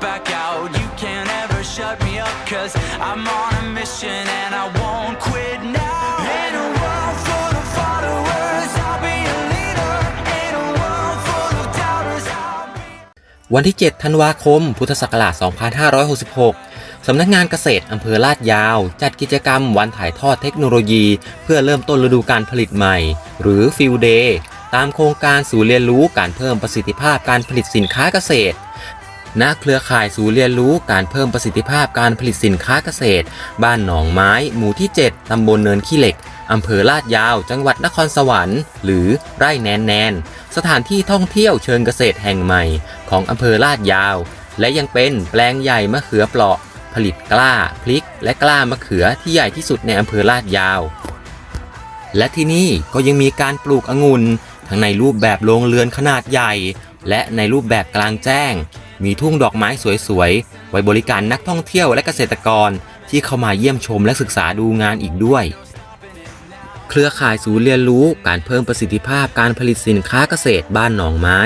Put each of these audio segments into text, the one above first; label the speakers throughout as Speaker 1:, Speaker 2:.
Speaker 1: back out. You can't ever shut me up, cause I'm on a mission and I won't quit now. In a world full of followers, I'll be a leader. In a world full of doubters, I'll be.
Speaker 2: วันที่ 7 ธันวาคม พุทธศักราช 2566 สำนักงานเกษตรอำเภอลาดยาว จัดกิจกรรมวันถ่ายทอดเทคโนโลยี เพื่อเริ่มต้นฤดูการผลิตใหม่ หรือฟิลเดย์ตามโครงการสู่เรียนรู้การเพิ่มประสิทธิภาพการผลิตสินค้าเกษตร ณเครือข่ายศูนย์เรียนรู้การเพิ่มประสิทธิภาพการผลิตสินค้าเกษตร บ้านหนองไม้ หมู่ที่ 7 ตำบลเนินขี้เหล็ก อำเภอลาดยาว จังหวัดนครสวรรค์ หรือไร่แนนแนน สถานที่ท่องเที่ยวเชิงเกษตรแห่งใหม่ ของอำเภอลาดยาว และยังเป็นแปลงใหญ่มะเขือเปราะ ผลิตกล้าพริก และกล้ามะเขือที่ใหญ่ที่สุดในอำเภอลาดยาว และที่นี่ก็ยังมีการปลูกองุ่นทั้งในรูปแบบโรงเรือนขนาดใหญ่ และในรูปแบบกลางแจ้ง มีทุ่งดอกไม้สวยๆ ไว้บริการนักท่องเที่ยวและเกษตรกรที่เข้ามาเยี่ยมชมและศึกษาดูงานอีกด้วย เครือข่ายศูนย์เรียนรู้การเพิ่มประสิทธิภาพการผลิตสินค้าเกษตรบ้านหนองไม้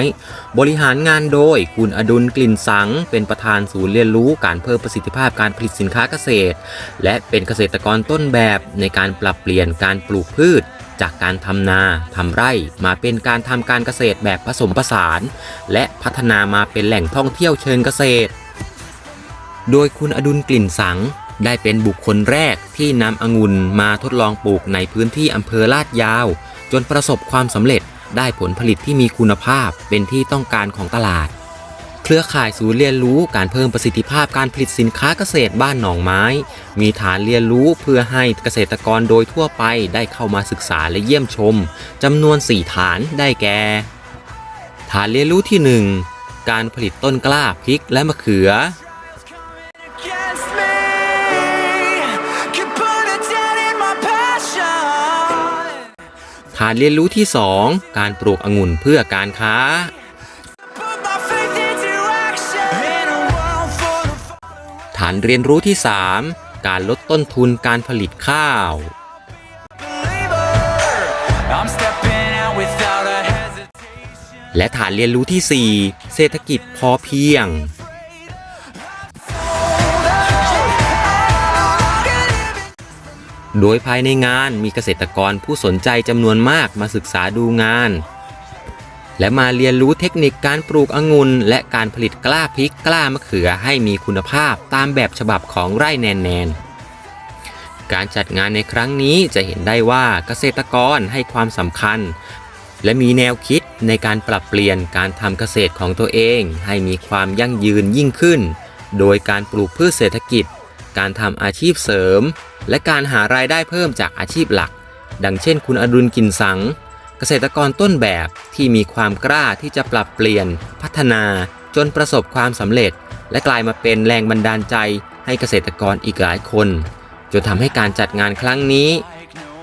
Speaker 2: บริหารงานโดยคุณอดุลกลิ่นสัง เป็นประธานศูนย์เรียนรู้การเพิ่มประสิทธิภาพการผลิตสินค้าเกษตร และเป็นเกษตรกรต้นแบบในการปรับเปลี่ยนการปลูกพืช จากการทำนาทำไร่มาเป็นการทำการเกษตรแบบผสมผสาน และพัฒนามาเป็นแหล่งท่องเที่ยวเชิงเกษตร โดยคุณอดุลกลิ่นสังได้เป็นบุคคลแรกที่นำองุ่นมาทดลองปลูกในพื้นที่อำเภอลาดยาว จนประสบความสำเร็จได้ผลผลิตที่มีคุณภาพเป็นที่ต้องการของตลาด เครือข่ายศูนย์เรียนรู้การเพิ่มประสิทธิภาพการผลิตสินค้าเกษตรบ้านหนองไม้ มีฐานเรียนรู้เพื่อให้เกษตรกรโดยทั่วไปได้เข้ามาศึกษาและเยี่ยมชมจำนวน 4 ฐานได้แก่ ฐานเรียนรู้ที่ 1 การผลิตต้นกล้าพริกและมะเขือ ฐานเรียนรู้ที่ 2 การปลูกองุ่นเพื่อการค้า ฐานเรียนรู้ที่ 3 การลดต้นทุนการผลิตข้าว
Speaker 1: believer, I'm stepping out without a hesitation.
Speaker 2: และฐานเรียนรู้ที่ 4 เศรษฐกิจพอเพียง โดยภายในงานมีเกษตรกรผู้สนใจจำนวนมากมาศึกษาดูงาน และมาเรียนรู้เทคนิคการปลูกองุ่นและการผลิตกล้าพริกกล้ามะเขือให้มีคุณภาพตามแบบฉบับของไร่แนนแนน การจัดงานในครั้งนี้จะเห็นได้ว่าเกษตรกรให้ความสำคัญ และมีแนวคิดในการปรับเปลี่ยนการทำเกษตรของตัวเอง ให้มีความยั่งยืนยิ่งขึ้น โดยการปลูกพืชเศรษฐกิจ การทำอาชีพเสริม และการหารายได้เพิ่มจากอาชีพหลัก ดังเช่น คุณอดุลกินสัง เกษตรกรต้นแบบที่มีความกล้าที่จะปรับเปลี่ยน พัฒนาจนประสบความสำเร็จ และกลายมาเป็นแรงบันดาลใจให้เกษตรกรอีกหลายคน จนทำให้การจัดงานครั้งนี้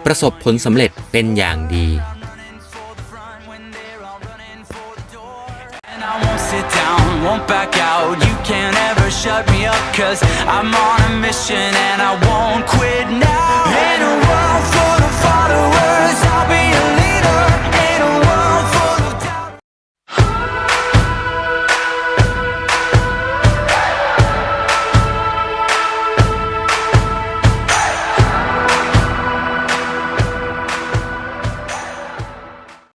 Speaker 2: ประสบผลสำเร็จเป็นอย่างดี
Speaker 1: sit down, won't back out. You can't ever shut me up, cause I'm on a mission and I won't quit